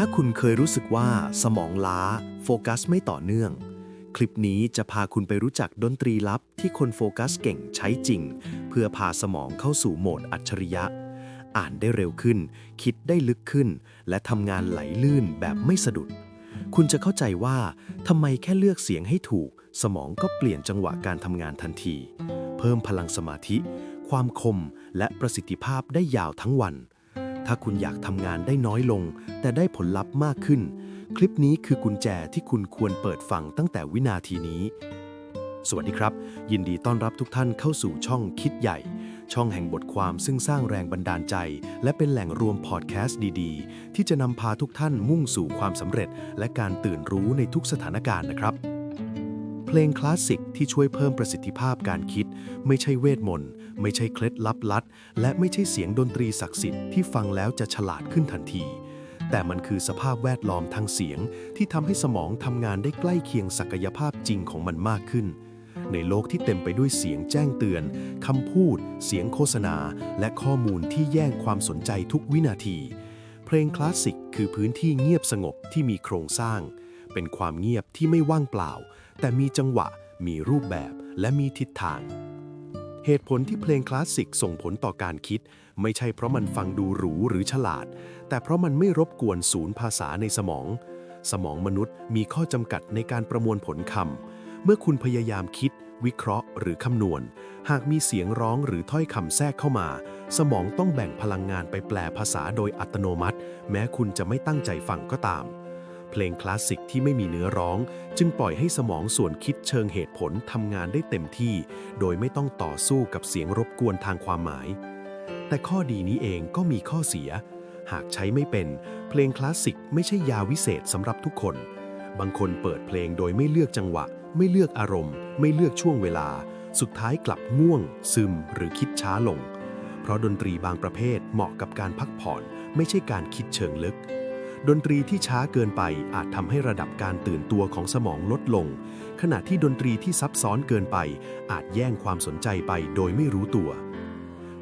ถ้าคุณเคยรู้สึกว่าสมองล้า โฟกัสไม่ต่อเนื่อง คลิปนี้จะพาคุณไปรู้จักดนตรีลับที่คนโฟกัสเก่งใช้จริง เพื่อพาสมองเข้าสู่โหมดอัจฉริยะ อ่านได้เร็วขึ้น คิดได้ลึกขึ้น และทำงานไหลลื่นแบบไม่สะดุด คุณจะเข้าใจว่าทำไมแค่เลือกเสียงให้ถูก สมองก็เปลี่ยนจังหวะการทำงานทันที เพิ่มพลังสมาธิ ความคมและประสิทธิภาพได้ยาวทั้งวัน ถ้าคุณอยากทำงานได้น้อยลง แต่ได้ผลลัพธ์มากขึ้น คลิปนี้คือกุญแจที่คุณควรเปิดฟังตั้งแต่วินาทีนี้ สวัสดีครับ ยินดีต้อนรับทุกท่านเข้าสู่ช่องคิดใหญ่ ช่องแห่งบทความซึ่งสร้างแรงบันดาลใจ และเป็นแหล่งรวมพอดแคสต์ดีๆ ที่จะนำพาทุกท่านมุ่งสู่ความสำเร็จ และการตื่นรู้ในทุกสถานการณ์นะครับ เพลงคลาสสิกที่ช่วยเพิ่มประสิทธิภาพการคิด ไม่ใช่เวทมนต์ ไม่ใช่เคล็ดลับลัด และไม่ใช่เสียงดนตรีศักดิ์สิทธิ์ที่ฟังแล้วจะฉลาดขึ้นทันที แต่มันคือสภาพแวดล้อมทางเสียง ที่ทำให้สมองทำงานได้ใกล้เคียงศักยภาพจริงของมันมากขึ้น ในโลกที่เต็มไปด้วยเสียงแจ้งเตือนคำพูด เสียงโฆษณา และข้อมูลที่แย่งความสนใจทุกวินาที เพลงคลาสสิกคือพื้นที่เงียบสงบที่มีโครงสร้าง เป็นความเงียบที่ไม่ว่างเปล่า แต่มีจังหวะ มีรูปแบบและมีทิศทาง เหตุผลที่เพลงคลาสสิกส่งผลต่อการคิด ไม่ใช่เพราะมันฟังดูหรูหรือฉลาด แต่เพราะมันไม่รบกวนศูนย์ภาษาในสมอง สมองมนุษย์มีข้อจำกัดในการประมวลผลคำเมื่อคุณพยายามคิด วิเคราะห์ หรือคำนวณ หากมีเสียงร้องหรือถ้อยคำแทรกเข้ามา สมองต้องแบ่งพลังงานไปแปลภาษาโดยอัตโนมัติ แม้คุณจะไม่ตั้งใจฟังก็ตาม เพลงคลาสสิกที่ไม่มีเนื้อร้อง จึงปล่อยให้สมองส่วนคิดเชิงเหตุผลทำงานได้เต็มที่ โดยไม่ต้องต่อสู้กับเสียงรบกวนทางความหมาย แต่ข้อดีนี้เองก็มีข้อเสีย หากใช้ไม่เป็น เพลงคลาสสิกไม่ใช่ยาวิเศษสำหรับทุกคน บางคนเปิดเพลงโดยไม่เลือกจังหวะ ไม่เลือกอารมณ์ ไม่เลือกช่วงเวลา สุดท้ายกลับง่วง ซึม หรือคิดช้าลง เพราะดนตรีบางประเภทเหมาะกับการพักผ่อน ไม่ใช่การคิดเชิงลึก ดนตรีที่ช้าเกินไปอาจทำให้ระดับการตื่นตัวของสมองลดลง ขณะที่ดนตรีที่ซับซ้อนเกินไป อาจแย่งความสนใจไปโดยไม่รู้ตัว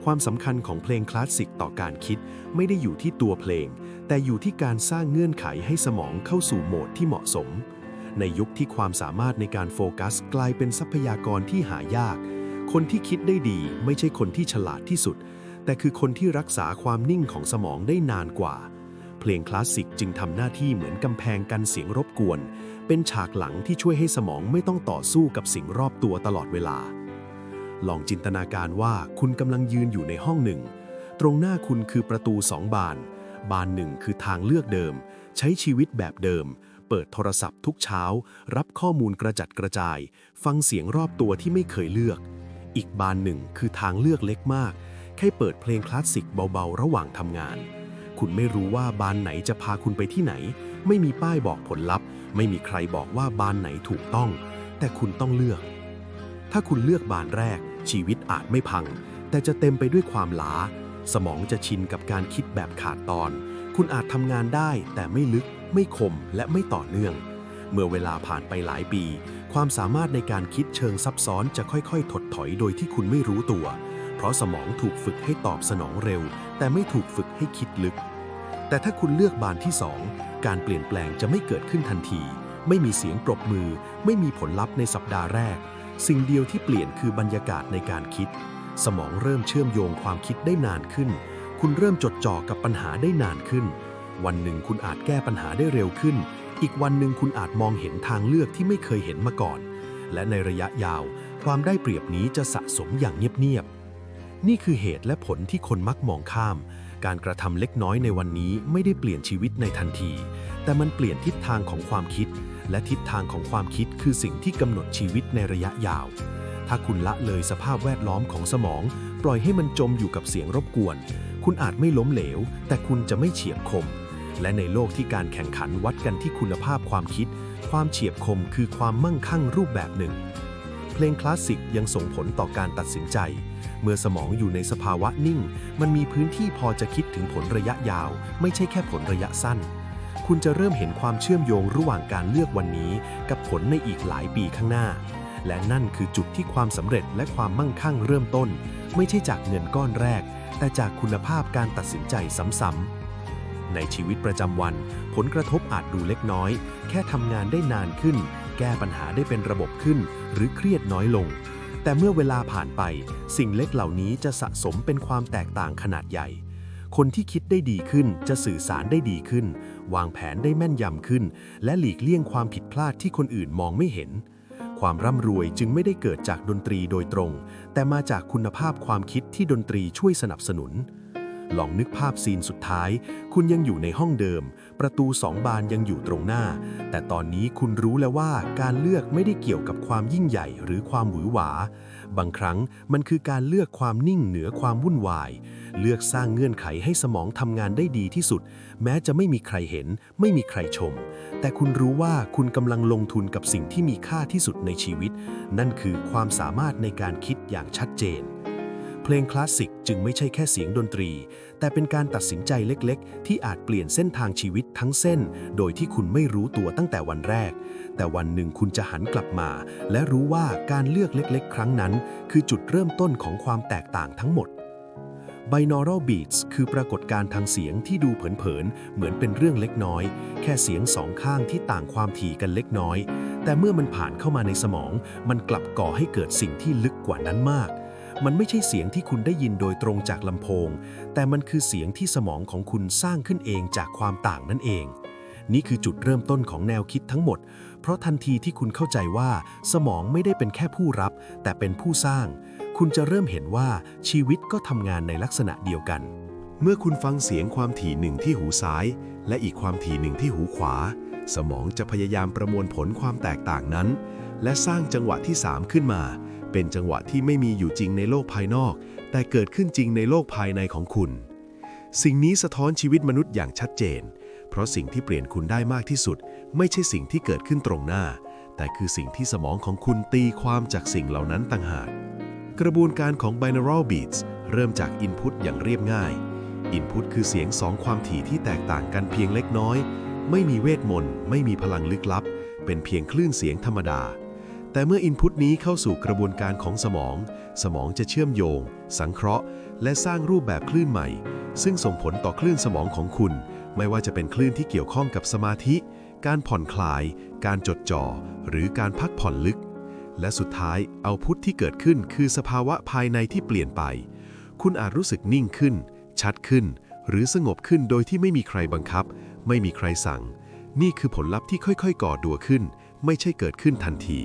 ความสำคัญของเพลงคลาสสิกต่อการคิดไม่ได้อยู่ที่ตัวเพลง แต่อยู่ที่การสร้างเงื่อนไขให้สมองเข้าสู่โหมดที่เหมาะสม ในยุคที่ความสามารถในการโฟกัสกลายเป็นทรัพยากรที่หายาก คนที่คิดได้ดีไม่ใช่คนที่ฉลาดที่สุด แต่คือคนที่รักษาความนิ่งของสมองได้นานกว่า เพลงคลาสสิกจึงทำหน้าที่เหมือนกำแพงกันเสียงรบกวน เป็นฉากหลังที่ช่วยให้สมองไม่ต้องต่อสู้กับสิ่งรอบตัวตลอดเวลา ลองจินตนาการว่าคุณกำลังยืนอยู่ในห้องหนึ่ง ตรงหน้าคุณคือประตูสองบาน บานหนึ่งคือทางเลือกเดิม ใช้ชีวิตแบบเดิม เปิดโทรศัพท์ทุกเช้า รับข้อมูลกระจัดกระจาย ฟังเสียงรอบตัวที่ไม่เคยเลือก อีกบานหนึ่งคือทางเลือกเล็กมาก แค่เปิดเพลงคลาสสิกเบาๆ ระหว่างทำงาน คุณไม่รู้ว่าบานไหนจะพาคุณไปที่ไหน ไม่มีป้ายบอกผลลัพธ์ ไม่มีใครบอกว่าบานไหนถูกต้อง แต่คุณต้องเลือก ถ้าคุณเลือกบานแรก ชีวิตอาจไม่พัง แต่จะเต็มไปด้วยความล้า สมองจะชินกับการคิดแบบขาดตอน คุณอาจทำงานได้ แต่ไม่ลึก ไม่คมและไม่ต่อเนื่อง เมื่อเวลาผ่านไปหลายปี ความสามารถในการคิดเชิงซับซ้อนจะค่อยๆ ถดถอยโดยที่คุณไม่รู้ตัว เพราะสมองถูกฝึกให้ตอบสนองเร็ว แต่ไม่ถูกฝึกให้คิดลึก แต่ถ้าคุณเลือกบานที่ 2 การเปลี่ยนแปลงจะไม่เกิดขึ้นทันที ไม่มีเสียงปรบมือ ไม่มีผลลัพธ์ในสัปดาห์แรก สิ่งเดียวที่เปลี่ยนคือบรรยากาศในการคิด สมองเริ่มเชื่อมโยงความคิดได้นานขึ้น คุณเริ่มจดจ่อกับปัญหาได้นานขึ้น วันหนึ่งคุณอาจแก้ปัญหาได้เร็วขึ้น อีกวันหนึ่งคุณอาจมองเห็นทางเลือกที่ไม่เคยเห็นมาก่อน และในระยะยาว ความได้เปรียบนี้จะสะสมอย่างเงียบๆนี่คือเหตุและผลที่คนมักมองข้าม การกระทำเล็กน้อยในวันนี้ไม่ได้เปลี่ยนชีวิตในทันที แต่มันเปลี่ยนทิศทางของความคิด และทิศทางของความคิดคือสิ่งที่กำหนดชีวิตในระยะยาว ถ้าคุณละเลยสภาพแวดล้อมของสมอง ปล่อยให้มันจมอยู่กับเสียงรบกวน คุณอาจไม่ล้มเหลว แต่คุณจะไม่เฉียบคม และในโลกที่การแข่งขันวัดกันที่คุณภาพความคิด ความเฉียบคมคือความมั่งคั่งรูปแบบหนึ่ง เพลงคลาสสิกยังส่งผลต่อการตัดสินใจ เมื่อสมองอยู่ในสภาวะนิ่ง มันมีพื้นที่พอจะคิดถึงผลระยะยาว ไม่ใช่แค่ผลระยะสั้น คุณจะเริ่มเห็นความเชื่อมโยงระหว่างการเลือกวันนี้ กับผลในอีกหลายปีข้างหน้า และนั่นคือจุดที่ความสำเร็จและความมั่งคั่งเริ่มต้น ไม่ใช่จากเงินก้อนแรก แต่จากคุณภาพการตัดสินใจซ้ำๆในชีวิตประจำวัน ผลกระทบอาจดูเล็กน้อย แค่ทำงานได้นานขึ้น แก้ปัญหาได้เป็นระบบขึ้น หรือเครียดน้อยลง แต่เมื่อเวลาผ่านไป สิ่งเล็กเหล่านี้จะสะสมเป็นความแตกต่างขนาดใหญ่ คนที่คิดได้ดีขึ้นจะสื่อสารได้ดีขึ้น วางแผนได้แม่นยำขึ้น และหลีกเลี่ยงความผิดพลาดที่คนอื่นมองไม่เห็น ความร่ำรวยจึงไม่ได้เกิดจากดนตรีโดยตรง แต่มาจากคุณภาพความคิดที่ดนตรีช่วยสนับสนุน ลองนึกภาพซีนสุดท้าย คุณยังอยู่ในห้องเดิม ประตูสองบานยังอยู่ตรงหน้า แต่ตอนนี้คุณรู้แล้วว่าการเลือกไม่ได้เกี่ยวกับความยิ่งใหญ่หรือความหวือหวา บางครั้งมันคือการเลือกความนิ่งเหนือความวุ่นวาย เลือกสร้างเงื่อนไขให้สมองทำงานได้ดีที่สุด แม้จะไม่มีใครเห็น ไม่มีใครชม แต่คุณรู้ว่าคุณกำลังลงทุนกับสิ่งที่มีค่าที่สุดในชีวิต นั่นคือความสามารถในการคิดอย่างชัดเจน เพลงคลาสสิกจึงไม่ใช่แค่เสียงดนตรี แต่เป็นการตัดสินใจเล็กๆ ที่อาจเปลี่ยนเส้นทางชีวิตทั้งเส้น โดยที่คุณไม่รู้ตัวตั้งแต่วันแรก แต่วันหนึ่งคุณจะหันกลับมา และรู้ว่าการเลือกเล็กๆ ครั้งนั้น คือจุดเริ่มต้นของความแตกต่างทั้งหมด Binaural Beats คือปรากฏการณ์ทางเสียงที่ดูเผินๆ เหมือนเป็นเรื่องเล็กน้อย แค่เสียงสองข้างที่ต่างความถี่กันเล็กน้อย แต่เมื่อมันผ่านเข้ามาในสมอง มันกลับก่อให้เกิดสิ่งที่ลึกกว่านั้นมาก มันไม่ใช่เสียงที่คุณได้ยินโดยตรงจากลำโพง แต่มันคือเสียงที่สมองของคุณสร้างขึ้นเองจากความต่างนั่นเอง นี่คือจุดเริ่มต้นของแนวคิดทั้งหมด เพราะทันทีที่คุณเข้าใจว่า สมองไม่ได้เป็นแค่ผู้รับ แต่เป็นผู้สร้าง คุณจะเริ่มเห็นว่าชีวิตก็ทำงานในลักษณะเดียวกัน เมื่อคุณฟังเสียงความถี่หนึ่งที่หูซ้าย และอีกความถี่หนึ่งที่หูขวา สมองจะพยายามประมวลผลความแตกต่างนั้น และสร้างจังหวะที่ 3 ขึ้นมา เป็นจังหวะที่ไม่มีอยู่จริงในโลกภายนอก แต่เกิดขึ้นจริงในโลกภายในของคุณ สิ่งนี้สะท้อนชีวิตมนุษย์อย่างชัดเจน เพราะสิ่งที่เปลี่ยนคุณได้มากที่สุด ไม่ใช่สิ่งที่เกิดขึ้นตรงหน้า แต่คือสิ่งที่สมองของคุณตีความจากสิ่งเหล่านั้นต่างหาก กระบวนการของ binaural beats เริ่มจาก input อย่างเรียบง่าย input คือเสียงสองความถี่ที่แตกต่างกันเพียงเล็กน้อย ไม่มีเวทมนต์ ไม่มีพลังลึกลับ เป็นเพียงคลื่นเสียงธรรมดา แต่เมื่อ input นี้เข้าสู่กระบวนการของสมอง สมองจะเชื่อมโยง สังเคราะห์ และสร้างรูปแบบคลื่นใหม่ ซึ่งส่งผลต่อคลื่นสมองของคุณ ไม่ว่าจะเป็นคลื่นที่เกี่ยวข้องกับสมาธิ การผ่อนคลาย การจดจ่อ หรือการพักผ่อนลึก และสุดท้ายเอาพุทธที่เกิดขึ้นคือสภาวะภายในที่เปลี่ยนไป คุณอาจรู้สึกนิ่งขึ้น ชัดขึ้น หรือสงบขึ้นโดยที่ไม่มีใครบังคับ ไม่มีใครสั่ง นี่คือผลลัพธ์ที่ค่อยๆ ก่อตัวขึ้น ไม่ใช่เกิดขึ้นทันที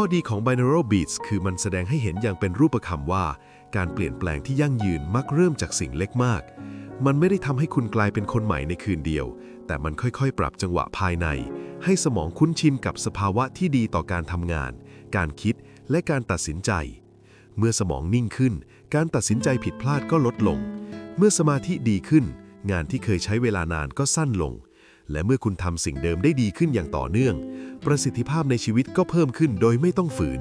ข้อดีของ binaural beats คือมันแสดงให้เห็นอย่างเป็นรูปธรรมว่า การเปลี่ยนแปลงที่ยั่งยืนมักเริ่มจากสิ่งเล็กมาก มันไม่ได้ทำให้คุณกลายเป็นคนใหม่ในคืนเดียว แต่มันค่อยๆ ปรับจังหวะภายใน ให้สมองคุ้นชินกับสภาวะที่ดีต่อการทำงาน การคิดและการตัดสินใจ เมื่อสมองนิ่งขึ้น การตัดสินใจผิดพลาดก็ลดลง เมื่อสมาธิดีขึ้น งานที่เคยใช้เวลานานก็สั้นลง และเมื่อคุณทำสิ่งเดิมได้ดีขึ้นอย่างต่อเนื่อง ประสิทธิภาพในชีวิตก็เพิ่มขึ้นโดยไม่ต้องฝืน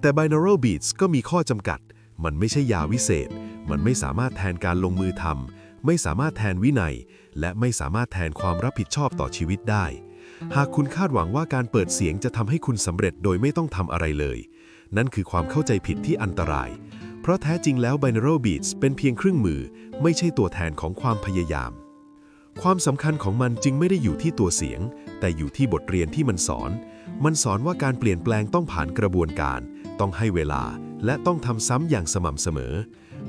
แต่ binaural beats ก็มีข้อจำกัด มันไม่ใช่ยาวิเศษ มันไม่สามารถแทนการลงมือทำไม่สามารถแทนวินัย และไม่สามารถแทนความรับผิดชอบต่อชีวิตได้ หากคุณคาดหวังว่าการเปิดเสียงจะทำให้คุณสำเร็จโดยไม่ต้องทำอะไรเลย นั่นคือความเข้าใจผิดที่อันตราย เพราะแท้จริงแล้ว binaural beats เป็นเพียงเครื่องมือ ไม่ใช่ตัวแทนของความพยายาม ความสำคัญของมันจึงไม่ได้อยู่ที่ตัวเสียง แต่อยู่ที่บทเรียนที่มันสอน มันสอนว่าการเปลี่ยนแปลงต้องผ่านกระบวนการ ต้องให้เวลา และต้องทำซ้ำอย่างสม่ำเสมอ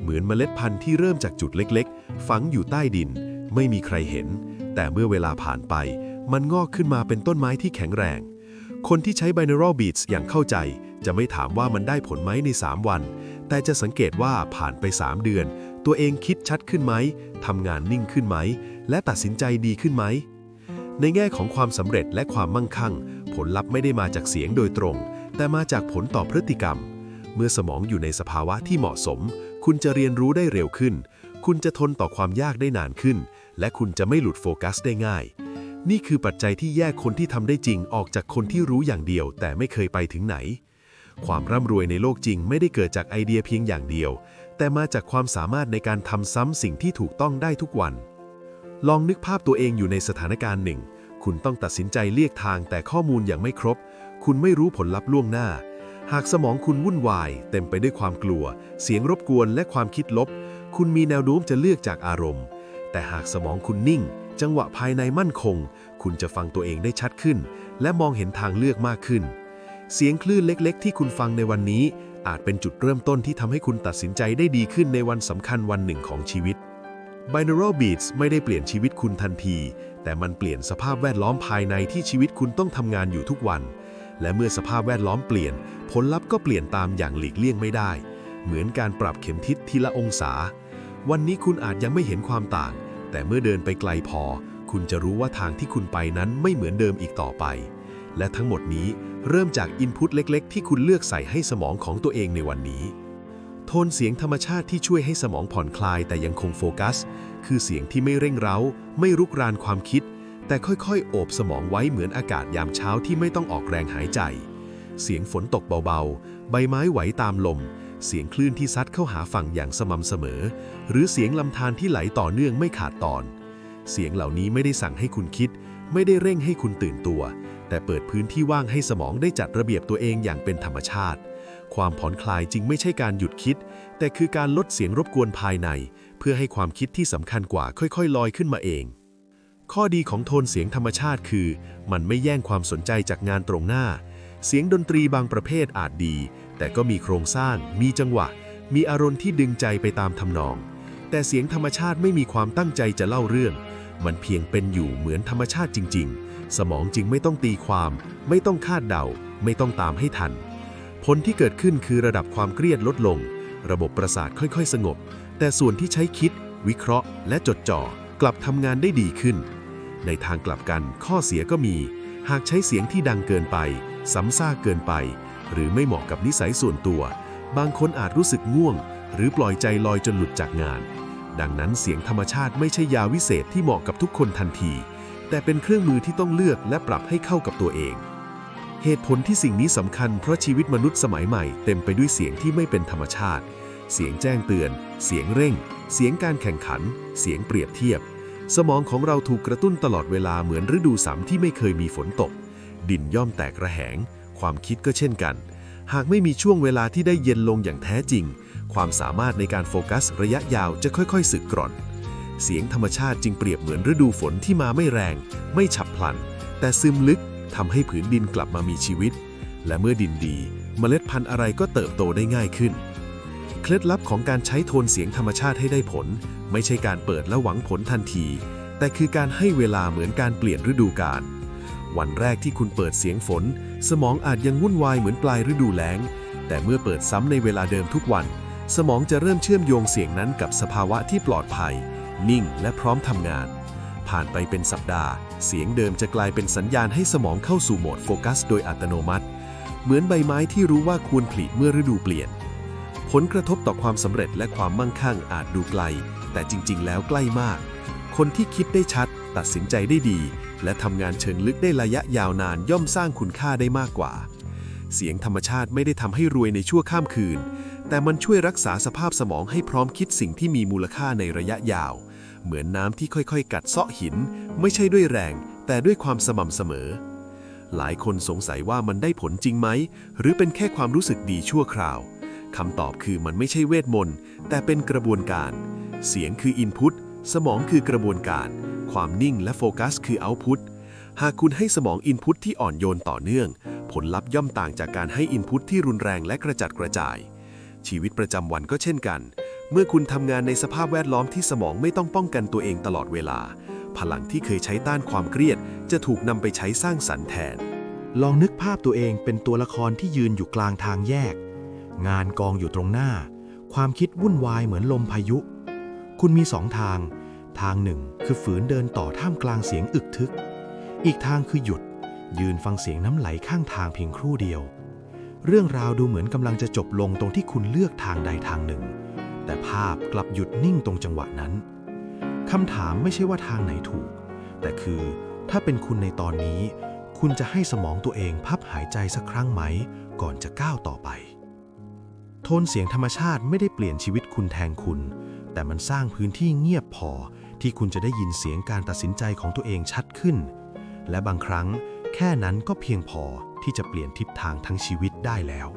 เหมือนเมล็ดพันธุ์ที่เริ่มจากจุดเล็กๆ ฝังอยู่ใต้ดิน ไม่มีใครเห็น แต่เมื่อเวลาผ่านไป มันงอกขึ้นมาเป็นต้นไม้ที่แข็งแรง คนที่ใช้ binaural beats อย่างเข้าใจ จะไม่ถามว่ามันได้ผลไหมใน 3 วัน แต่จะสังเกตว่าผ่านไป 3 เดือน ตัวเองคิดชัดขึ้นไหมทำงานนิ่งขึ้นไหม และตัดสินใจดีขึ้นไหม ในแง่ของความสำเร็จและความมั่งคั่ง ผลลัพธ์ไม่ได้มาจากเสียงโดยตรง แต่มาจากผลต่อพฤติกรรม เมื่อสมองอยู่ในสภาวะที่เหมาะสม คุณจะเรียนรู้ได้เร็วขึ้น คุณจะทนต่อความยากได้นานขึ้น และคุณจะไม่หลุดโฟกัสได้ง่าย นี่คือปัจจัยที่แยกคนที่ทำได้จริงออกจากคนที่รู้อย่างเดียว แต่ไม่เคยไปถึงไหนความร่ำรวยในโลกจริงไม่ได้เกิดจากไอเดียเพียงอย่างเดียว แต่มาจากความสามารถในการทำซ้ำสิ่งที่ถูกต้องได้ทุกวัน ลองนึกภาพตัวเองอยู่ในสถานการณ์หนึ่ง คุณต้องตัดสินใจเลียกทางแต่ข้อมูลอย่างไม่ครบ คุณไม่รู้ผลลัพธ์ล่วงหน้า หากสมองคุณวุ่นวาย เต็มไปด้วยความกลัว เสียงรบกวนและความคิดลบ คุณมีแนวโน้มจะเลือกจากอารมณ์ แต่หากสมองคุณนิ่ง จังหวะภายในมั่นคง คุณจะฟังตัวเองได้ชัดขึ้น และมองเห็นทางเลือกมากขึ้น เสียงคลื่นเล็ก ๆ ที่คุณฟังในวันนี้ อาจเป็นจุดเริ่มต้นที่ทำให้คุณตัดสินใจได้ดีขึ้นในวันสำคัญวันหนึ่งของชีวิต Binaural Beats ไม่ได้เปลี่ยนชีวิตคุณทันที แต่มันเปลี่ยนสภาพแวดล้อมภายในที่ชีวิตคุณต้องทำงานอยู่ทุกวัน และเมื่อสภาพแวดล้อมเปลี่ยน ผลลัพธ์ก็เปลี่ยนตามอย่างหลีกเลี่ยงไม่ได้ เหมือนการปรับเข็มทิศทีละองศา วันนี้คุณอาจยังไม่เห็นความต่าง แต่เมื่อเดินไปไกลพอ คุณจะรู้ว่าทางที่คุณไปนั้นไม่เหมือนเดิมอีกต่อไป และทั้งหมดนี้ เริ่มจากอินพุตเล็ก ๆ ที่คุณเลือกใส่ให้สมองของตัวเองในวันนี้ โทนเสียงธรรมชาติที่ช่วยให้สมองผ่อนคลายแต่ยังคงโฟกัส คือเสียงที่ไม่เร่งเร้า ไม่รุกรานความคิด แต่ค่อยๆ โอบสมองไว้เหมือนอากาศยามเช้าที่ไม่ต้องออกแรงหายใจ เสียงฝนตกเบาๆ ใบไม้ไหวตามลม เสียงคลื่นที่ซัดเข้าหาฝั่งอย่างสม่ำเสมอ หรือเสียงลำธารที่ไหลต่อเนื่องไม่ขาดตอน เสียงเหล่านี้ไม่ได้สั่งให้คุณคิด ไม่ได้เร่งให้คุณตื่นตัว แต่เปิดพื้นที่ว่างให้สมองได้จัดระเบียบตัวเองอย่างเป็นธรรมชาติ ความผ่อนคลายจึงไม่ใช่การหยุดคิด แต่คือการลดเสียงรบกวนภายใน เพื่อให้ความคิดที่สำคัญกว่าค่อยๆ ลอยขึ้นมาเอง ข้อดีของโทนเสียงธรรมชาติคือ มันไม่แย่งความสนใจจากงานตรงหน้า เสียงดนตรีบางประเภทอาจดี แต่ก็มีโครงสร้าง มีจังหวะ มีอารมณ์ที่ดึงใจไปตามทำนอง แต่เสียงธรรมชาติไม่มีความตั้งใจจะเล่าเรื่อง มันเพียงเป็นอยู่เหมือนธรรมชาติจริง ๆ สมองจึงไม่ต้องตีความ ไม่ต้องคาดเดา ไม่ต้องตามให้ทัน ผลที่เกิดขึ้นคือระดับความเครียดลดลง ระบบประสาทค่อยๆ สงบ แต่ส่วนที่ใช้คิด วิเคราะห์ และจดจ่อกลับทำงานได้ดีขึ้น ในทางกลับกันข้อเสียก็มี หากใช้เสียงที่ดังเกินไปซ้ำซากเกินไป หรือไม่เหมาะกับนิสัยส่วนตัว บางคนอาจรู้สึกง่วง หรือปล่อยใจลอยจนหลุดจากงาน ดังนั้นเสียงธรรมชาติไม่ใช่ยาวิเศษที่เหมาะกับทุกคนทันที แต่เป็นเครื่องมือที่ต้องเลือกและปรับให้เข้ากับตัวเอง เหตุผลที่สิ่งนี้สำคัญเพราะชีวิตมนุษย์สมัยใหม่เต็มไปด้วยเสียงที่ไม่เป็นธรรมชาติ เสียงแจ้งเตือน เสียงเร่ง เสียงการแข่งขัน เสียงเปรียบเทียบ สมองของเราถูกกระตุ้นตลอดเวลาเหมือนฤดูสำที่ไม่เคยมีฝนตก ดินย่อมแตกระแหง ความคิดก็เช่นกัน หากไม่มีช่วงเวลาที่ได้เย็นลงอย่างแท้จริง ความสามารถในการโฟกัสระยะยาวจะค่อยๆสึกกร่อน เสียงธรรมชาติจึงเปรียบเหมือนฤดูฝนที่มาไม่แรง ไม่ฉับพลัน แต่ซึมลึกทำให้ผืนดินกลับมามีชีวิต และเมื่อดินดีเมล็ดพันธุ์อะไรก็เติบโตได้ง่ายขึ้น เคล็ดลับของการใช้โทนเสียงธรรมชาติให้ได้ผล ไม่ใช่การเปิดและหวังผลทันที แต่คือการให้เวลาเหมือนการเปลี่ยนฤดูกาลวันแรกที่คุณเปิดเสียงฝน สมองอาจยังวุ่นวายเหมือนปลายฤดูแล้ง แต่เมื่อเปิดซ้ำในเวลาเดิมทุกวัน สมองจะเริ่มเชื่อมโยงเสียงนั้นกับสภาวะที่ปลอดภัย นิ่งและพร้อมทำงาน ผ่านไปเป็นสัปดาห์ เสียงเดิมจะกลายเป็นสัญญาณให้สมองเข้าสู่โหมดโฟกัสโดยอัตโนมัติ เหมือนใบไม้ที่รู้ว่าควรผลิเมื่อฤดูเปลี่ยน ผลกระทบต่อความสำเร็จและความมั่งคั่งอาจดูไกล แต่จริง ๆ แล้วใกล้มาก คนที่คิดได้ชัด ตัดสินใจได้ดี และทำงานเชิงลึกได้ระยะยาวนานย่อมสร้างคุณค่าได้มากกว่า เสียงธรรมชาติไม่ได้ทำให้รวยในชั่วข้ามคืน แต่มันช่วยรักษาสภาพสมองให้พร้อมคิดสิ่งที่มีมูลค่าในระยะยาว เหมือนน้ำที่ค่อยๆ กัดเซาะหิน ไม่ใช่ด้วยแรง แต่ด้วยความสม่ำเสมอ หลายคนสงสัยว่ามันได้ผลจริงไหม หรือเป็นแค่ความรู้สึกดีชั่วคราวคำตอบคือมันไม่ใช่เวทมนต์ แต่เป็นกระบวนการ เสียงคืออินพุตสมองคือกระบวนการ ความนิ่งและโฟกัสคือเอาพุตหากคุณให้สมองอินพุตที่อ่อนโยนต่อเนื่อง ผลลัพธ์ย่อมต่างจากการให้อินพุตที่รุนแรงและกระจัดกระจาย ชีวิตประจำวันก็เช่นกัน เมื่อคุณทำงานในสภาพแวดล้อมที่สมองไม่ต้องป้องกันตัวเองตลอดเวลา พลังที่เคยใช้ต้านความเครียด จะถูกนำไปใช้สร้างสรรค์แทน ลองนึกภาพตัวเองเป็นตัวละครที่ยืนอยู่กลางทางแยก งานกองอยู่ตรงหน้า ความคิดวุ่นวายเหมือนลมพายุ คุณมีสองทาง ทางหนึ่งคือฝืนเดินต่อท่ามกลางเสียงอึกทึก อีกทางคือหยุด ยืนฟังเสียงน้ำไหลข้างทางเพียงครู่เดียว เรื่องราวดูเหมือนกำลังจะจบลงตรงที่คุณเลือกทางใดทางหนึ่ง แต่ภาพกลับหยุดนิ่งตรงจังหวะนั้นคำถามไม่ใช่ว่าทางไหนถูก แต่คือถ้าเป็นคุณในตอนนี้ คุณจะให้สมองตัวเองพับหายใจสักครั้งไหม ก่อนจะก้าวต่อไป โทนเสียงธรรมชาติไม่ได้เปลี่ยนชีวิตคุณแทนคุณ แต่มันสร้างพื้นที่เงียบพอที่คุณจะได้ยินเสียงการตัดสินใจของตัวเองชัดขึ้น และบางครั้งแค่นั้นก็เพียงพอ ที่จะเปลี่ยนทิศทางทั้งชีวิตได้แล้ว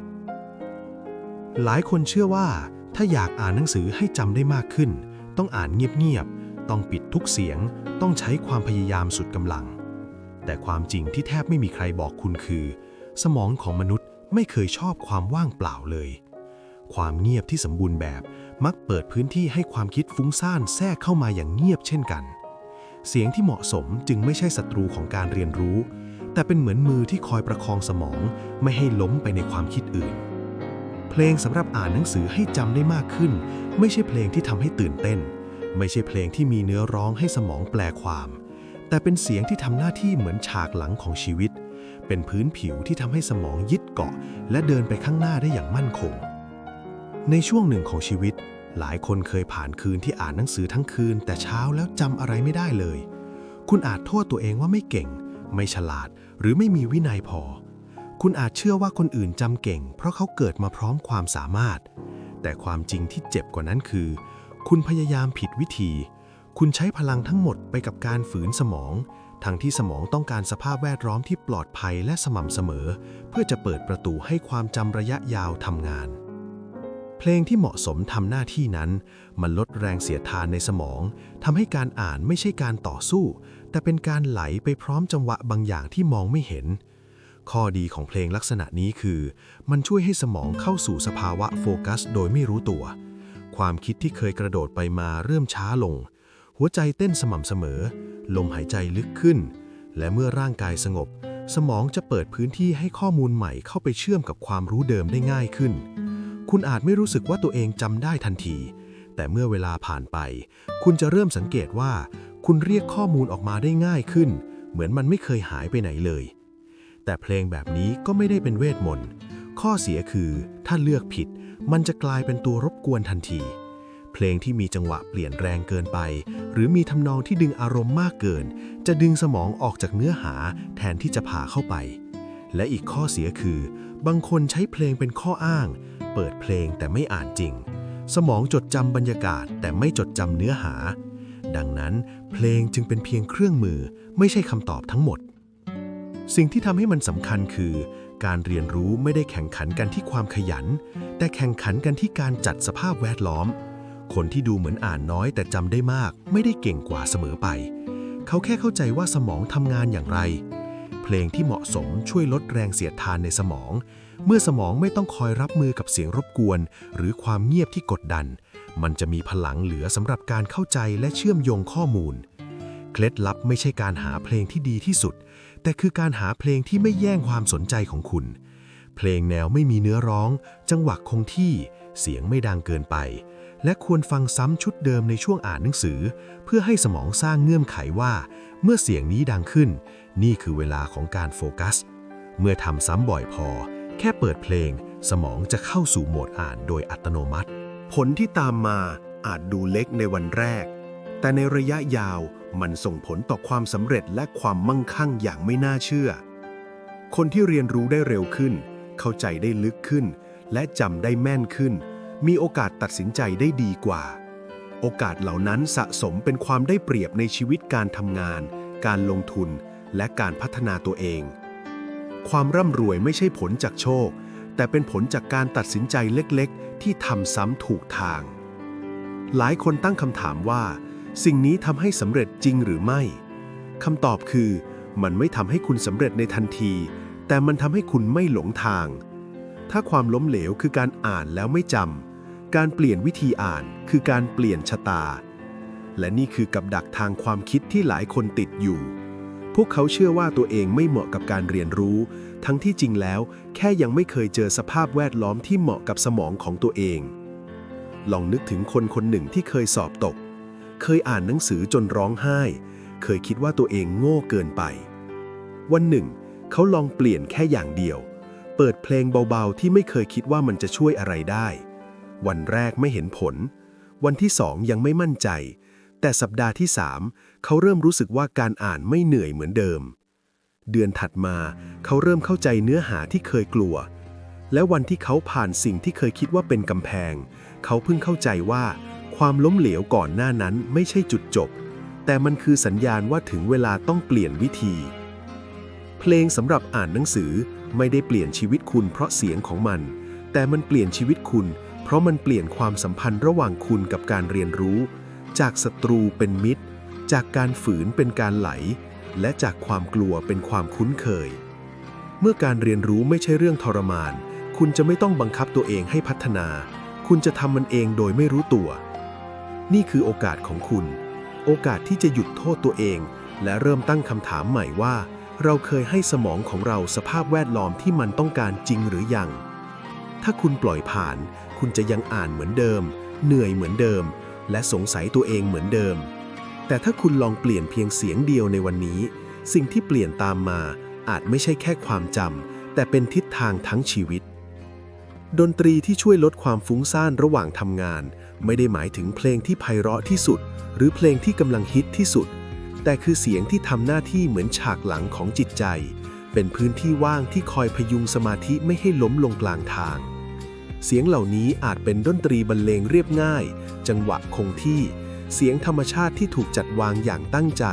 หลายคนเชื่อว่า ถ้าอยากอ่านหนังสือให้จำได้มากขึ้น ต้องอ่านเงียบๆ ต้องปิดทุกเสียง ต้องใช้ความพยายามสุดกำลัง แต่ความจริงที่แทบไม่มีใครบอกคุณคือ สมองของมนุษย์ไม่เคยชอบความว่างเปล่าเลย ความเงียบที่สมบูรณ์แบบมักเปิดพื้นที่ให้ความคิดฟุ้งซ่านแทรกเข้ามาอย่างเงียบเช่นกัน เสียงที่เหมาะสมจึงไม่ใช่ศัตรูของการเรียนรู้ แต่เป็นเหมือนมือที่คอยประคองสมองไม่ให้ล้มไปในความคิดอื่น เพลงสำหรับอ่านหนังสือให้จำได้มากขึ้น ไม่ใช่เพลงที่ทำให้ตื่นเต้น ไม่ใช่เพลงที่มีเนื้อร้องให้สมองแปลความ แต่เป็นเสียงที่ทำหน้าที่เหมือนฉากหลังของชีวิต เป็นพื้นผิวที่ทำให้สมองยึดเกาะ และเดินไปข้างหน้าได้อย่างมั่นคง ในช่วงหนึ่งของชีวิต หลายคนเคยผ่านคืนที่อ่านหนังสือทั้งคืน แต่เช้าแล้วจำอะไรไม่ได้เลย คุณอาจโทษตัวเองว่าไม่เก่ง ไม่ฉลาด หรือไม่มีวินัยพอ คุณอาจเชื่อว่าคนอื่นจำเก่ง เพราะเขาเกิดมาพร้อมความสามารถ แต่ความจริงที่เจ็บกว่านั้นคือ คุณพยายามผิดวิธี คุณใช้พลังทั้งหมดไปกับการฝืนสมอง ทั้งที่สมองต้องการสภาพแวดล้อมที่ปลอดภัยและสม่ำเสมอ เพื่อจะเปิดประตูให้ความจำระยะยาวทำงานเพลงที่เหมาะสมทำหน้าที่นั้น มันลดแรงเสียดทานในสมองทำให้การอ่านไม่ใช่การต่อสู้ แต่เป็นการไหลไปพร้อมจังหวะบางอย่างที่มองไม่เห็น ข้อดีของเพลงลักษณะนี้คือ มันช่วยให้สมองเข้าสู่สภาวะโฟกัส โดยไม่รู้ตัว ความคิดที่เคยกระโดดไปมาเริ่มช้าลง หัวใจเต้นสม่ำเสมอ ลมหายใจลึกขึ้น และเมื่อร่างกายสงบ สมองจะเปิดพื้นที่ให้ข้อมูลใหม่เข้าไปเชื่อมกับความรู้เดิมได้ง่ายขึ้น คุณอาจไม่รู้สึกว่าตัวเองจำได้ทันที แต่เมื่อเวลาผ่านไป คุณจะเริ่มสังเกตว่า คุณเรียกข้อมูลออกมาได้ง่ายขึ้น เหมือนมันไม่เคยหายไปไหนเลย แต่เพลงแบบนี้ก็ไม่ได้เป็นเวทมนต์ ข้อเสียคือถ้าเลือกผิด มันจะกลายเป็นตัวรบกวนทันที เพลงที่มีจังหวะเปลี่ยนแรงเกินไป หรือมีทำนองที่ดึงอารมณ์มากเกิน จะดึงสมองออกจากเนื้อหาแทนที่จะพาเข้าไป และอีกข้อเสียคือ บางคนใช้เพลงเป็นข้ออ้าง เปิดเพลงแต่ไม่อ่านจริง สมองจดจำบรรยากาศแต่ไม่จดจำเนื้อหา ดังนั้น เพลงจึงเป็นเพียงเครื่องมือไม่ใช่คำตอบทั้งหมด สิ่งที่ทำให้มันสำคัญคือ การเรียนรู้ไม่ได้แข่งขันกันที่ความขยัน แต่แข่งขันกันที่การจัดสภาพแวดล้อม คนที่ดูเหมือนอ่านน้อยแต่จำได้มาก ไม่ได้เก่งกว่าเสมอไป เขาแค่เข้าใจว่าสมองทำงานอย่างไร เพลงที่เหมาะสมช่วยลดแรงเสียดทานในสมอง เมื่อสมองไม่ต้องคอยรับมือกับเสียงรบกวน หรือความเงียบที่กดดัน มันจะมีพลังเหลือสำหรับการเข้าใจและเชื่อมโยงข้อมูล เคล็ดลับไม่ใช่การหาเพลงที่ดีที่สุด แต่คือการหาเพลงที่ไม่แย่งความสนใจของคุณ เพลงแนวไม่มีเนื้อร้อง จังหวะคงที่ เสียงไม่ดังเกินไป และควรฟังซ้ำชุดเดิมในช่วงอ่านหนังสือ เพื่อให้สมองสร้างเงื่อนไขว่า เมื่อเสียงนี้ดังขึ้น นี่คือเวลาของการโฟกัส เมื่อทำซ้ำบ่อยพอ แค่เปิดเพลง สมองจะเข้าสู่โหมดอ่านโดยอัตโนมัติ ผลที่ตามมาอาจดูเล็กในวันแรก แต่ในระยะยาวมันส่งผลต่อความสำเร็จและความมั่งคั่งอย่างไม่น่าเชื่อ คนที่เรียนรู้ได้เร็วขึ้น เข้าใจได้ลึกขึ้น และจำได้แม่นขึ้น มีโอกาสตัดสินใจได้ดีกว่า โอกาสเหล่านั้นสะสมเป็นความได้เปรียบในชีวิตการทำงาน การลงทุน และการพัฒนาตัวเอง ความร่ำรวยไม่ใช่ผลจากโชค แต่เป็นผลจากการตัดสินใจเล็กๆ ที่ทำซ้ำถูกทาง หลายคนตั้งคำถามว่า สิ่งนี้ทำให้สำเร็จจริงหรือไม่คำตอบคือ มันไม่ทำให้คุณสำเร็จในทันที แต่มันทำให้คุณไม่หลงทาง ถ้าความล้มเหลวคือการอ่านแล้วไม่จำการเปลี่ยนวิธีอ่านคือการเปลี่ยนชะตา และนี่คือกับดักทางความคิดที่หลายคนติดอยู่ พวกเขาเชื่อว่าตัวเองไม่เหมาะกับการเรียนรู้ ทั้งที่จริงแล้ว แค่ยังไม่เคยเจอสภาพแวดล้อมที่เหมาะกับสมองของตัวเอง ลองนึกถึงคนคนหนึ่งที่เคยสอบตก เคยอ่านหนังสือจนร้องไห้ เคยคิดว่าตัวเองโง่เกินไป วันหนึ่ง เขาลองเปลี่ยนแค่อย่างเดียว เปิดเพลงเบาๆ ที่ไม่เคยคิดว่ามันจะช่วยอะไรได้ วันแรกไม่เห็นผล วันที่สองยังไม่มั่นใจ แต่สัปดาห์ที่สามเขาเริ่มรู้สึกว่าการอ่านไม่เหนื่อยเหมือนเดิม เดือนถัดมาเขาเริ่มเข้าใจเนื้อหาที่เคยกลัว และวันที่เขาผ่านสิ่งที่เคยคิดว่าเป็นกำแพง เขาเพิ่งเข้าใจว่า ความล้มเหลวก่อนหน้านั้นไม่ใช่จุดจบ แต่มันคือสัญญาณว่าถึงเวลาต้องเปลี่ยนวิธี เพลงสำหรับอ่านหนังสือไม่ได้เปลี่ยนชีวิตคุณเพราะเสียงของมัน แต่มันเปลี่ยนชีวิตคุณ เพราะมันเปลี่ยนความสัมพันธ์ระหว่างคุณกับการเรียนรู้ จากศัตรูเป็นมิตร จากการฝืนเป็นการไหล และจากความกลัวเป็นความคุ้นเคย เมื่อการเรียนรู้ไม่ใช่เรื่องทรมาน คุณจะไม่ต้องบังคับตัวเองให้พัฒนา คุณจะทำมันเองโดยไม่รู้ตัว นี่คือโอกาสของคุณ โอกาสที่จะหยุดโทษตัวเอง และเริ่มตั้งคำถามใหม่ว่า เราเคยให้สมองของเราสภาพแวดล้อมที่มันต้องการจริงหรือยัง ถ้าคุณปล่อยผ่าน คุณจะยังอ่านเหมือนเดิม เหนื่อยเหมือนเดิม และสงสัยตัวเองเหมือนเดิม แต่ถ้าคุณลองเปลี่ยนเพียงเสียงเดียวในวันนี้ สิ่งที่เปลี่ยนตามมาอาจไม่ใช่แค่ความจำแต่เป็นทิศทางทั้งชีวิต ดนตรีที่ช่วยลดความฟุ้งซ่านระหว่างทำงาน ไม่ได้หมายถึงเพลงที่ไพเราะที่สุด หรือเพลงที่กำลังฮิตที่สุด แต่คือเสียงที่ทำหน้าที่เหมือนฉากหลังของจิตใจ เป็นพื้นที่ว่างที่คอยพยุงสมาธิไม่ให้ล้มลงกลางทาง เสียงเหล่านี้อาจเป็นดนตรีบรรเลงเรียบง่าย จังหวะคงที่ เสียงธรรมชาติที่ถูกจัดวางอย่างตั้งใจ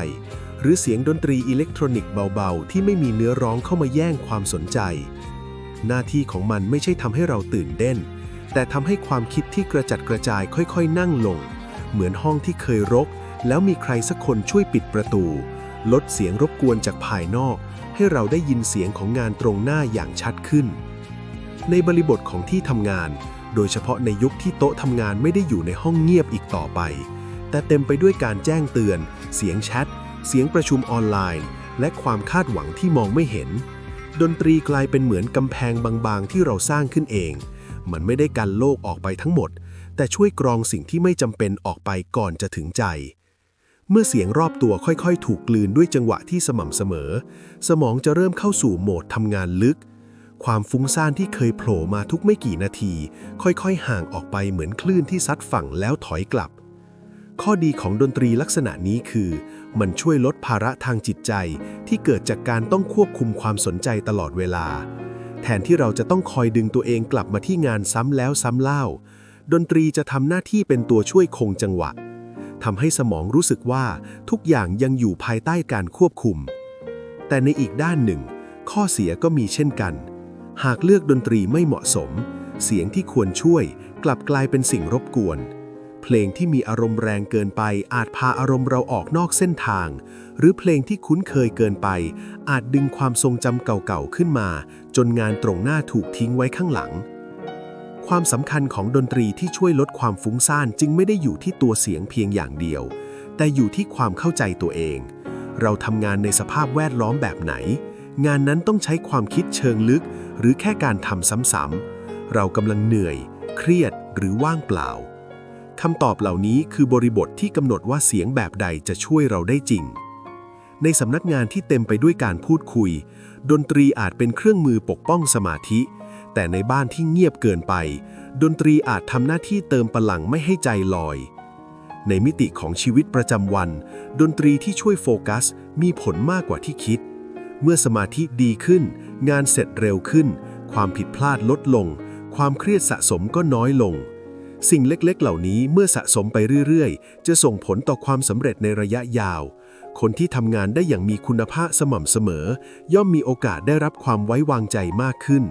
หรือเสียงดนตรีอิเล็กทรอนิกส์เบาๆ ที่ไม่มีเนื้อร้องเข้ามาแย่งความสนใจ หน้าที่ของมันไม่ใช่ทำให้เราตื่นเต้น แต่ทำให้ความคิดที่กระจัดกระจายค่อยๆ นั่งลง เหมือนห้องที่เคยรก แล้วมีใครสักคนช่วยปิดประตู ลดเสียงรบกวนจากภายนอก ให้เราได้ยินเสียงของงานตรงหน้าอย่างชัดขึ้น ในบริบทของที่ทำงาน โดยเฉพาะในยุคที่โต๊ะทำงานไม่ได้อยู่ในห้องเงียบอีกต่อไป แต่เต็มไปด้วยการแจ้งเตือน เสียงแชท เสียงประชุมออนไลน์ และความคาดหวังที่มองไม่เห็น ดนตรีกลายเป็นเหมือนกำแพงบางๆ ที่เราสร้างขึ้นเอง มันไม่ได้กันโลกออกไปทั้งหมด แต่ช่วยกรองสิ่งที่ไม่จำเป็นออกไปก่อนจะถึงใจเมื่อเสียงรอบตัวค่อยๆ ถูกกลืนด้วยจังหวะที่สม่ำเสมอ สมองจะเริ่มเข้าสู่โหมดทำงานลึก ความฟุ้งซ่านที่เคยโผล่มาทุกไม่กี่นาที ค่อยๆ ห่างออกไปเหมือนคลื่นที่ซัดฝั่งแล้วถอยกลับ ข้อดีของดนตรีลักษณะนี้คือ มันช่วยลดภาระทางจิตใจที่เกิดจากการต้องควบคุมความสนใจตลอดเวลา แทนที่เราจะต้องคอยดึงตัวเองกลับมาที่งานซ้ำแล้วซ้ำเล่า ดนตรีจะทำหน้าที่เป็นตัวช่วยคงจังหวะทำให้สมองรู้สึกว่าทุกอย่างยังอยู่ภายใต้การควบคุม แต่ในอีกด้านหนึ่ง ข้อเสียก็มีเช่นกัน หากเลือกดนตรีไม่เหมาะสม เสียงที่ควรช่วยกลับกลายเป็นสิ่งรบกวน เพลงที่มีอารมณ์แรงเกินไป อาจพาอารมณ์เราออกนอกเส้นทาง หรือเพลงที่คุ้นเคยเกินไป อาจดึงความทรงจำเก่าๆขึ้นมา จนงานตรงหน้าถูกทิ้งไว้ข้างหลัง ความสำคัญของดนตรีที่ช่วยลดความฟุ้งซ่านจึงไม่ได้อยู่ที่ตัวเสียงเพียงอย่างเดียว แต่อยู่ที่ความเข้าใจตัวเอง เราทำงานในสภาพแวดล้อมแบบไหน งานนั้นต้องใช้ความคิดเชิงลึก หรือแค่การทำซ้ำๆ เรากำลังเหนื่อย เครียดหรือว่างเปล่าคำตอบเหล่านี้คือบริบทที่กำหนดว่าเสียงแบบใดจะช่วยเราได้จริง ในสำนักงานที่เต็มไปด้วยการพูดคุย ดนตรีอาจเป็นเครื่องมือปกป้องสมาธิ แต่ในบ้านที่เงียบเกินไป ดนตรีอาจทำหน้าที่เติมพลังไม่ให้ใจลอย ในมิติของชีวิตประจำวัน ดนตรีที่ช่วยโฟกัส มีผลมากกว่าที่คิด เมื่อสมาธิดีขึ้น งานเสร็จเร็วขึ้น ความผิดพลาดลดลง ความเครียดสะสมก็น้อยลง สิ่งเล็กๆ เหล่านี้เมื่อสะสมไปเรื่อยๆ จะส่งผลต่อความสำเร็จในระยะยาว คนที่ทำงานได้อย่างมีคุณภาพสม่ำเสมอ ย่อมมีโอกาสได้รับความไว้วางใจมากขึ้น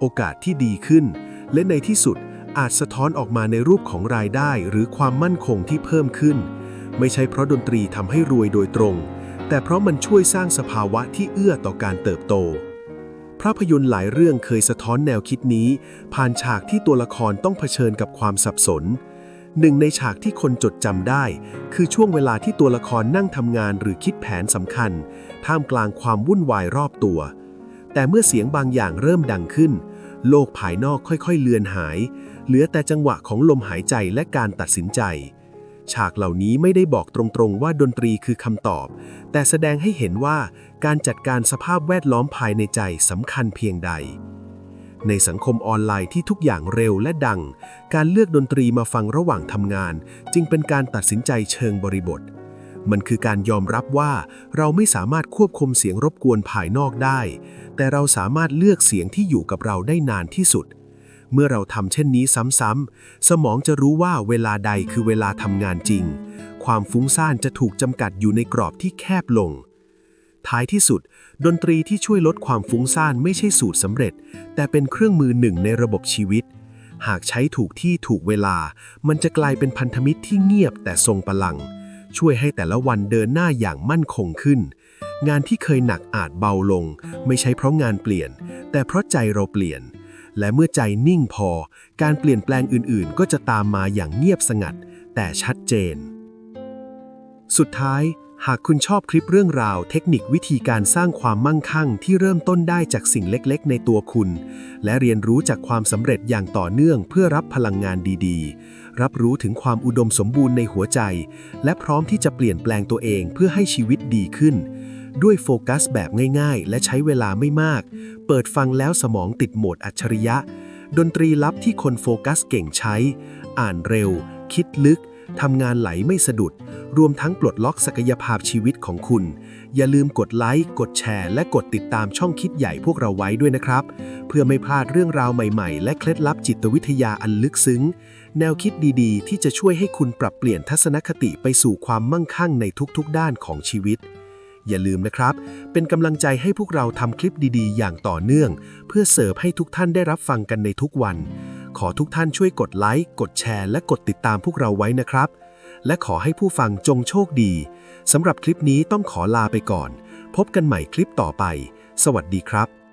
โอกาสที่ดีขึ้น และในที่สุดอาจสะท้อนออกมาในรูปของรายได้หรือความมั่นคงที่เพิ่มขึ้น ไม่ใช่เพราะดนตรีทำให้รวยโดยตรง แต่เพราะมันช่วยสร้างสภาวะที่เอื้อต่อการเติบโต ภาพยนตร์หลายเรื่องเคยสะท้อนแนวคิดนี้ ผ่านฉากที่ตัวละครต้องเผชิญกับความสับสน หนึ่งในฉากที่คนจดจำได้ คือช่วงเวลาที่ตัวละครนั่งทำงานหรือคิดแผนสำคัญ ท่ามกลางความวุ่นวายรอบตัว แต่เมื่อเสียงบางอย่างเริ่มดังขึ้น โลกภายนอกค่อยๆ เลือนหาย เหลือแต่จังหวะของลมหายใจและการตัดสินใจ ฉากเหล่านี้ไม่ได้บอกตรงๆว่าดนตรีคือคำตอบ แต่แสดงให้เห็นว่าการจัดการสภาพแวดล้อมภายในใจสำคัญเพียงใด ในสังคมออนไลน์ที่ทุกอย่างเร็วและดัง การเลือกดนตรีมาฟังระหว่างทำงาน จึงเป็นการตัดสินใจเชิงบริบท มันคือการยอมรับว่าเราไม่สามารถควบคุมเสียงรบกวนภายนอกได้ แต่เราสามารถเลือกเสียงที่อยู่กับเราได้นานที่สุด เมื่อเราทำเช่นนี้ซ้ำๆ สมองจะรู้ว่าเวลาใดคือเวลาทำงานจริง ความฟุ้งซ่านจะถูกจำกัดอยู่ในกรอบที่แคบลง ท้ายที่สุด ดนตรีที่ช่วยลดความฟุ้งซ่านไม่ใช่สูตรสำเร็จ แต่เป็นเครื่องมือหนึ่งในระบบชีวิต หากใช้ถูกที่ถูกเวลา มันจะกลายเป็นพันธมิตรที่เงียบแต่ทรงพลัง ช่วยให้แต่ละวันเดินหน้าอย่างมั่นคงขึ้นงานที่เคยหนักอาจเบาลง ไม่ใช่เพราะงานเปลี่ยน แต่เพราะใจเราเปลี่ยน และเมื่อใจนิ่งพอ การเปลี่ยนแปลงอื่นๆ ก็จะตามมาอย่างเงียบสงัด แต่ชัดเจน สุดท้าย หากคุณชอบคลิปเรื่องราว เทคนิควิธีการสร้างความมั่งคั่งที่เริ่มต้นได้จากสิ่งเล็กๆ ในตัวคุณ และเรียนรู้จากความสำเร็จอย่างต่อเนื่องเพื่อรับพลังงานดีๆ รับรู้ถึงความอุดมสมบูรณ์ในหัวใจ และพร้อมที่จะเปลี่ยนแปลงตัวเองเพื่อให้ชีวิตดีขึ้น ด้วยโฟกัสแบบง่ายๆ และใช้เวลาไม่มาก เปิดฟังแล้วสมองติดโหมดอัจฉริยะ ดนตรีลับที่คนโฟกัสเก่งใช้ อ่านเร็ว คิดลึกทำงานไหลไม่สะดุด รวมทั้งปลดล็อกศักยภาพชีวิตของคุณ อย่าลืมกดไลค์ กดแชร์ และกดติดตามช่องคิดใหญ่พวกเราไว้ด้วยนะครับ เพื่อไม่พลาดเรื่องราวใหม่ๆ และเคล็ดลับจิตวิทยาอันลึกซึ้ง แนวคิดดีๆ ที่จะช่วยให้คุณปรับเปลี่ยนทัศนคติไปสู่ความมั่งคั่งในทุกๆด้านของชีวิต อย่าลืมนะครับ เป็นกำลังใจให้พวกเราทำคลิปดีๆ อย่างต่อเนื่อง เพื่อเสิร์ฟให้ทุกท่านได้รับฟังกันในทุกวัน ขอทุกท่านช่วยกดไลค์กดแชร์และกดติดตามพวกเราไว้นะครับ และขอให้ผู้ฟังจงโชคดีสำหรับคลิปนี้ต้องขอลาไปก่อน พบกันใหม่คลิปต่อไป สวัสดีครับ